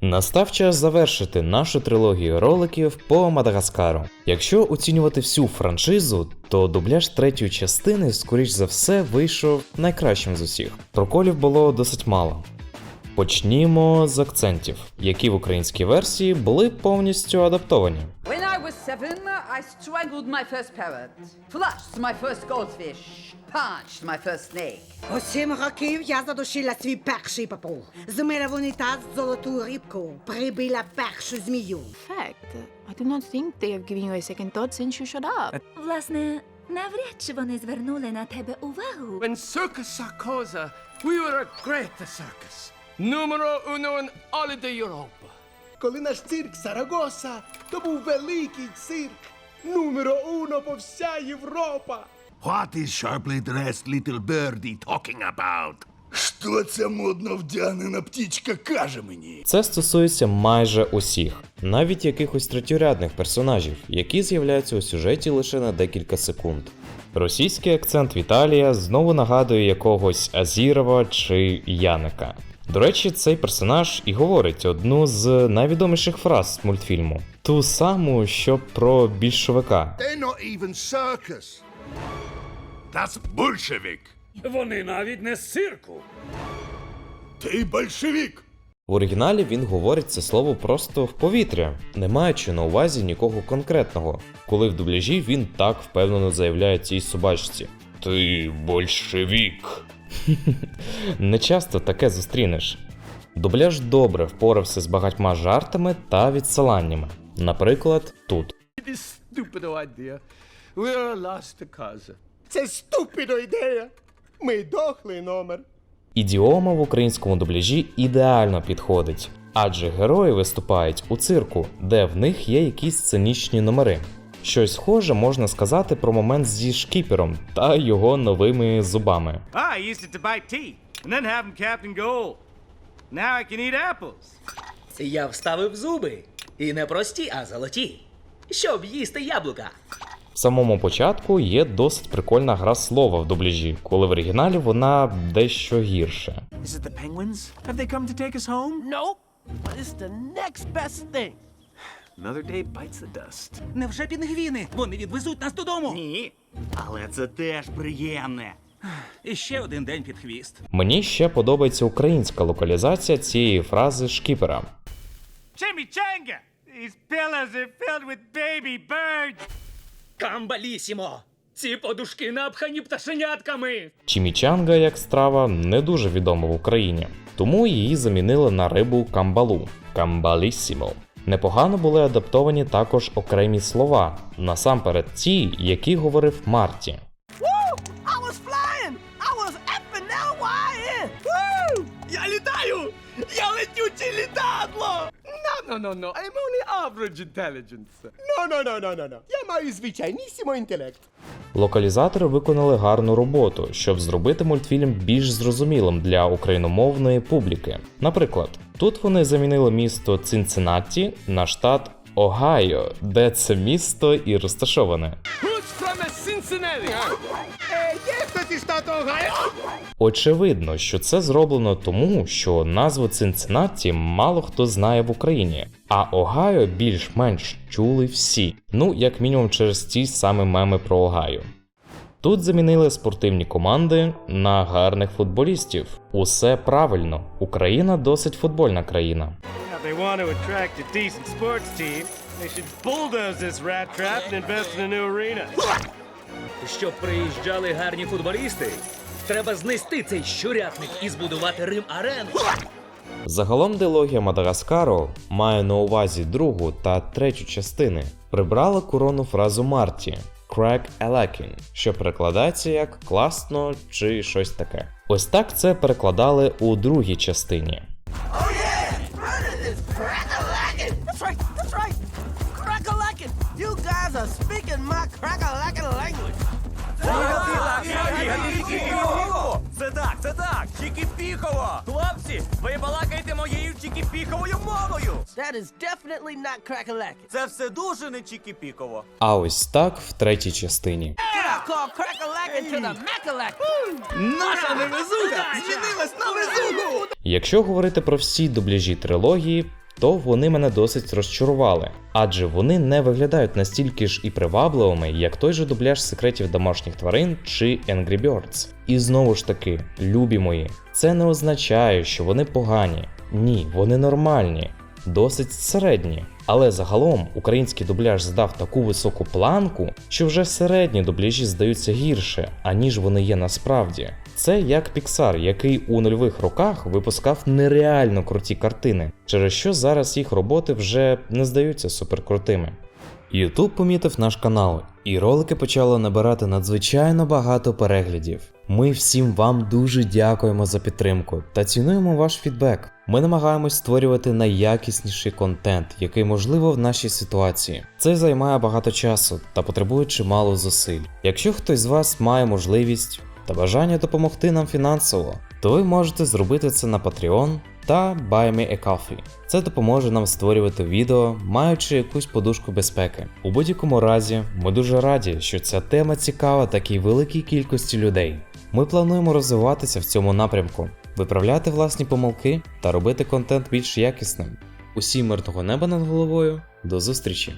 Настав час завершити нашу трилогію роликів по Мадагаскару. Якщо оцінювати всю франшизу, то дубляж третьої частини, скоріш за все, вийшов найкращим з усіх. Проколів було досить мало. Почнімо з акцентів, які в українській версії були повністю адаптовані. When I was seven, I strangled my first parrot, flushed my first goldfish, punched my first snake. У сім років я задушила свій перший папуг. Змила в унітаз золоту рибку, прибила першу змію. fact, I do not think they have given you a second thought since you shut up. Власне, навряд чи вони звернули на тебе увагу. When Circus Sarkoza, we were a great circus. Numero uno in all of Europa. Коли наш цирк Сарагоса, то був великий цирк. Numero uno по вся Європа. What is sharply dressed little birdie talking about? Що ця модно вдягнена птічка каже мені? Це стосується майже усіх, навіть якихось третьорядних персонажів, які з'являються у сюжеті лише на декілька секунд. Російський акцент Віталія знову нагадує якогось Азірова чи Яника. До речі, цей персонаж і говорить одну з найвідоміших фраз мультфільму: ту саму, що про більшовика. They're not even circus. That's Bolshevik. Вони навіть не з цирку. Ти большевік. В оригіналі він говорить це слово просто в повітря, не маючи на увазі нікого конкретного, коли в дубляжі він так впевнено заявляє цій собачці: Ти большевік. Не часто таке зустрінеш. Дубляж добре впорався з багатьма жартами та відсиланнями. Наприклад, тут. Це ступідо ідея. Ми дохлий номер. Ідіома в українському дубляжі ідеально підходить, адже герої виступають у цирку, де в них є якісь сценічні номери. Щось схоже можна сказати про момент зі шкіпером та його новими зубами. I used it to bite teeth and then have them capped gold. Now I can eat apples. Я вставив зуби. І не прості, а золоті. Щоб їсти яблука. В самому початку є досить прикольна гра слова в дубляжі, коли в оригіналі вона дещо гірше. Is it the penguins? Have they come to take us home? Nope. But it's the next best thing. Another day bites the dust. Невже пінгвіни? Вони відвезуть нас додому. Ні. Але це теж приємне. І ще один день під хвіст. Мені ще подобається українська локалізація цієї фрази шкіпера. Chimichanga! These pillows are filled with baby birds. Камбалісімо! Ці подушки напхані пташенятками. Чімічанга як страва не дуже відома в Україні, тому її замінили на рибу камбалу камбалісімо. Непогано були адаптовані також окремі слова, насамперед ті, які говорив Марті. Я літаю! Я летюче літадло! No, no, no. I'm only average intelligence. No, no, no, no, no, no. Я маю звичайнісімо інтелект. Локалізатори виконали гарну роботу, щоб зробити мультфільм більш зрозумілим для україномовної публіки. Наприклад, тут вони замінили місто Цинциннаті на штат Огайо, де це місто і розташоване. Е? Очевидно, що це зроблено тому, що назву Цинциннаті мало хто знає в Україні, а Огайо більш-менш чули всі. Ну, як мінімум, через ті самі меми про Огайо. Тут замінили спортивні команди на гарних футболістів. Усе правильно. Україна досить футбольна країна. Щоб приїжджали гарні футболісти, треба знести цей щурятник і збудувати Рим арену. Загалом дилогія Мадагаскару має на увазі другу та третю частини. Прибрала корону фразу Марті Crack Alekin, що перекладається як класно чи щось таке. Ось так це перекладали у другій частині. Language! Це так, це так, Чікіпіхово! Хлопці, ви балакаєте моєю чікіпіховою мовою! That is definitely not crack-a-lackin'. Це все дуже не чікіпіково. А ось так в третій частині. Наша невезуха змінилась на везуху! Якщо говорити про всі дубляжі трилогії, то вони мене досить розчарували, адже вони не виглядають настільки ж і привабливими, як той же дубляж секретів домашніх тварин чи Angry Birds. І знову ж таки, любі мої, це не означає, що вони погані. Ні, вони нормальні, досить середні. Але загалом український дубляж здав таку високу планку, що вже середні дубляжі здаються гірше, аніж вони є насправді. Це як Pixar, який у нульових роках випускав нереально круті картини, через що зараз їх роботи вже не здаються суперкрутими. YouTube помітив наш канал, і ролики почали набирати надзвичайно багато переглядів. Ми всім вам дуже дякуємо за підтримку та цінуємо ваш фідбек. Ми намагаємось створювати найякісніший контент, який можливо в нашій ситуації. Це займає багато часу та потребує чимало зусиль. Якщо хтось з вас має можливість та бажання допомогти нам фінансово, то ви можете зробити це на Patreon та Buy Me a Coffee. Це допоможе нам створювати відео, маючи якусь подушку безпеки. У будь-якому разі, ми дуже раді, що ця тема цікава такій великій кількості людей. Ми плануємо розвиватися в цьому напрямку, виправляти власні помилки та робити контент більш якісним. Усім мирного неба над головою. До зустрічі!